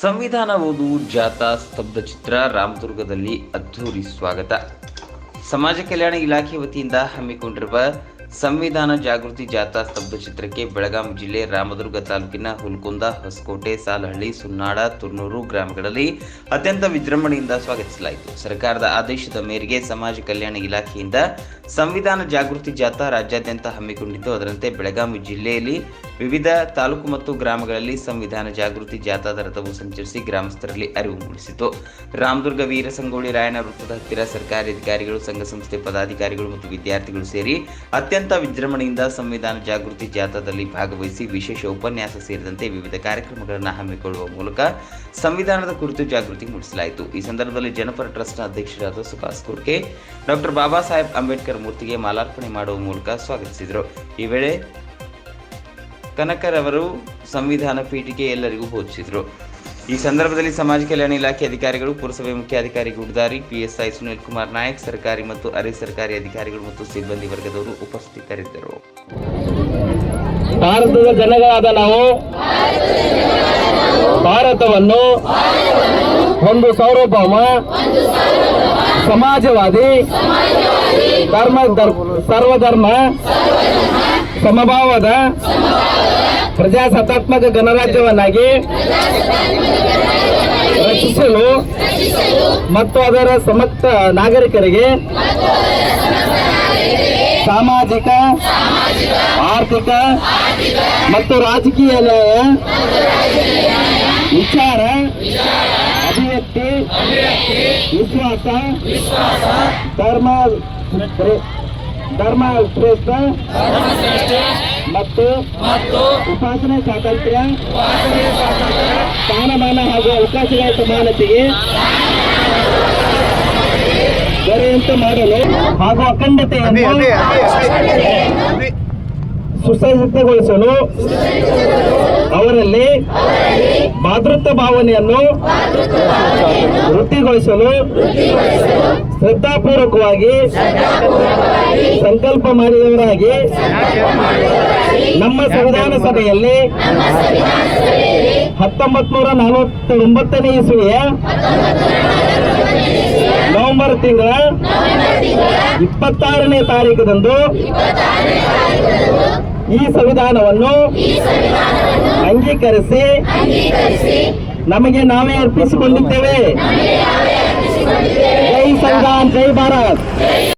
ಸಂವಿಧಾನ ಓದು ಜಾಥಾ ಸ್ತಬ್ಧ ಚಿತ್ರ ರಾಮದುರ್ಗದಲ್ಲಿ ಅದ್ಧೂರಿ ಸ್ವಾಗತ. ಸಮಾಜ ಕಲ್ಯಾಣ ಇಲಾಖೆ ವತಿಯಿಂದ ಹಮ್ಮಿಕೊಂಡಿರುವ ಸಂವಿಧಾನ ಜಾಗೃತಿ ಜಾಥಾ ಸ್ತಬ್ಧ ಚಿತ್ರಕ್ಕೆ ಬೆಳಗಾಂ ಜಿಲ್ಲೆ ರಾಮದುರ್ಗ ತಾಲೂಕಿನ ಹುಲ್ಕುಂದ, ಹೊಸಕೋಟೆ, ಸಾಲಹಳ್ಳಿ, ಸುನ್ನಾಡ, ತುರ್ನೂರು ಗ್ರಾಮಗಳಲ್ಲಿ ಅತ್ಯಂತ ವಿಜೃಂಭಣೆಯಿಂದ ಸ್ವಾಗತಿಸಲಾಯಿತು. ಸರ್ಕಾರದ ಆದೇಶದ ಮೇರೆಗೆ ಸಮಾಜ ಕಲ್ಯಾಣ ಇಲಾಖೆಯಿಂದ ಸಂವಿಧಾನ ಜಾಗೃತಿ ಜಾಥಾ ರಾಜ್ಯಾದ್ಯಂತ ಹಮ್ಮಿಕೊಂಡಿದ್ದು, ಅದರಂತೆ ಬೆಳಗಾವಿ ಜಿಲ್ಲೆಯಲ್ಲಿ ವಿವಿಧ ತಾಲೂಕು ಮತ್ತು ಗ್ರಾಮಗಳಲ್ಲಿ ಸಂವಿಧಾನ ಜಾಗೃತಿ ಜಾಥಾದ ರಥವು ಸಂಚರಿಸಿ ಗ್ರಾಮಸ್ಥರಲ್ಲಿ ಅರಿವು ಮೂಡಿಸಿತು. ರಾಮದುರ್ಗ ವೀರ ಸಂಗೊಳ್ಳಿ ರಾಯಣ್ಣ ವೃತ್ತದ ಹತ್ತಿರ ಸರ್ಕಾರಿ ಅಧಿಕಾರಿಗಳು, ಸಂಘ ಸಂಸ್ಥೆ ಪದಾಧಿಕಾರಿಗಳು ಮತ್ತು ವಿದ್ಯಾರ್ಥಿಗಳು ಸೇರಿ ಅತ್ಯಂತ ವಿಜೃಂಭಣೆಯಿಂದ ಸಂವಿಧಾನ ಜಾಗೃತಿ ಜಾಥಾದಲ್ಲಿ ಭಾಗವಹಿಸಿ ವಿಶೇಷ ಉಪನ್ಯಾಸ ಸೇರಿದಂತೆ ವಿವಿಧ ಕಾರ್ಯಕ್ರಮಗಳನ್ನು ಹಮ್ಮಿಕೊಳ್ಳುವ ಮೂಲಕ ಸಂವಿಧಾನದ ಕುರಿತು ಜಾಗೃತಿ ಮೂಡಿಸಲಾಯಿತು. ಈ ಸಂದರ್ಭದಲ್ಲಿ ಜನಪರ ಟ್ರಸ್ಟ್ನ ಅಧ್ಯಕ್ಷರಾದ ಸುಭಾಷ್ ಕುರ್ಕೆ, ಡಾಕ್ಟರ್ ಬಾಬಾ ಸಾಹೇಬ್ ಅಂಬೇಡ್ಕರ್ ಮೂರ್ತಿಗೆ ಮಾಲಾರ್ಪಣೆ ಮಾಡುವ ಮೂಲಕ ಸ್ವಾಗತಿಸಿದರು. ಈ ವೇಳೆ ಕನಕರ್ ಅವರು ಸಂವಿಧಾನ ಪೀಠಿಕೆ ಎಲ್ಲರಿಗೂ ಬೋಧಿಸಿದರು ಈ ಸಂದರ್ಭದಲ್ಲಿ ಸಮಾಜ ಕಲ್ಯಾಣ ಇಲಾಖೆ ಅಧಿಕಾರಿಗಳು, ಪುರಸಭೆ ಮುಖ್ಯಾಧಿಕಾರಿ ಗುಡ್ದಾರಿ ಪಿಎಸ್ಐ ಸುನಿಲ್ ಕುಮಾರ್ ನಾಯಕ್, ಸರ್ಕಾರಿ ಮತ್ತು ಅರೆ ಸರ್ಕಾರಿ ಅಧಿಕಾರಿಗಳು ಮತ್ತು ಸಿಬ್ಬಂದಿ ವರ್ಗದವರು ಉಪಸ್ಥಿತರಿದ್ದರು. ಭಾರತದ ಜನಗಳಾದ ನಾವು ಭಾರತವನ್ನು ಒಂದು ಸಾರ್ವಭೌಮ, ಸಮಾಜವಾದಿ, ಧರ್ಮ ಧರ್- ಸರ್ವಧರ್ಮ ಸಮಭಾವದ ಪ್ರಜಾಸತ್ತಾತ್ಮಕ ಗಣರಾಜ್ಯವನ್ನಾಗಿ ರಚಿಸಲು ಮತ್ತು ಅದರ ಸಮಕ್ತ ನಾಗರಿಕರಿಗೆ ಸಾಮಾಜಿಕ, ಆರ್ಥಿಕ ಮತ್ತು ರಾಜಕೀಯ ವಿಚಾರ, ಅಭಿವ್ಯಕ್ತಿ, ವಿಶ್ವಾಸ, ಧರ್ಮ ಧರ್ಮ ಶ್ರೇಷ್ಠ ಮತ್ತು ಉಪಾಸನೆ ಸ್ವಾತಂತ್ರ್ಯ ಸ್ಥಾನಮಾನ ಹಾಗೂ ಅವಕಾಶಗಳ ಸಮಾನತೆಗೆ ದೊರೆಯಂತೆ ಮಾಡಲು ಹಾಗೂ ಅಖಂಡತೆಯನ್ನು ಸುಸಜ್ಜಿತಗೊಳಿಸಲು ಅವರಲ್ಲಿ ಮಾತೃತ್ವ ಭಾವನೆಯನ್ನು ವೃತ್ತಿಗೊಳಿಸಲು ಶ್ರದ್ಧಾಪೂರ್ವಕವಾಗಿ ಸಂಕಲ್ಪ ಮಾಡಿದವರಾಗಿ ನಮ್ಮ ಸಂವಿಧಾನ ಸಭೆಯಲ್ಲಿ ಹತ್ತೊಂಬತ್ ನೂರ ನಲವತ್ತೊಂಬತ್ತನೇ ಇಸುವೆಯ ನವೆಂಬರ್ ತಿಂಗಳ ಇಪ್ಪತ್ತಾರನೇ ತಾರೀಕದಂದು ಈ ಸಂವಿಧಾನವನ್ನು ಅಂಗೀಕರಿಸಿ ನಮಗೆ ನಾವೇ ಅರ್ಪಿಸಿಕೊಂಡಿದ್ದೇವೆ. संग्राम जय भारत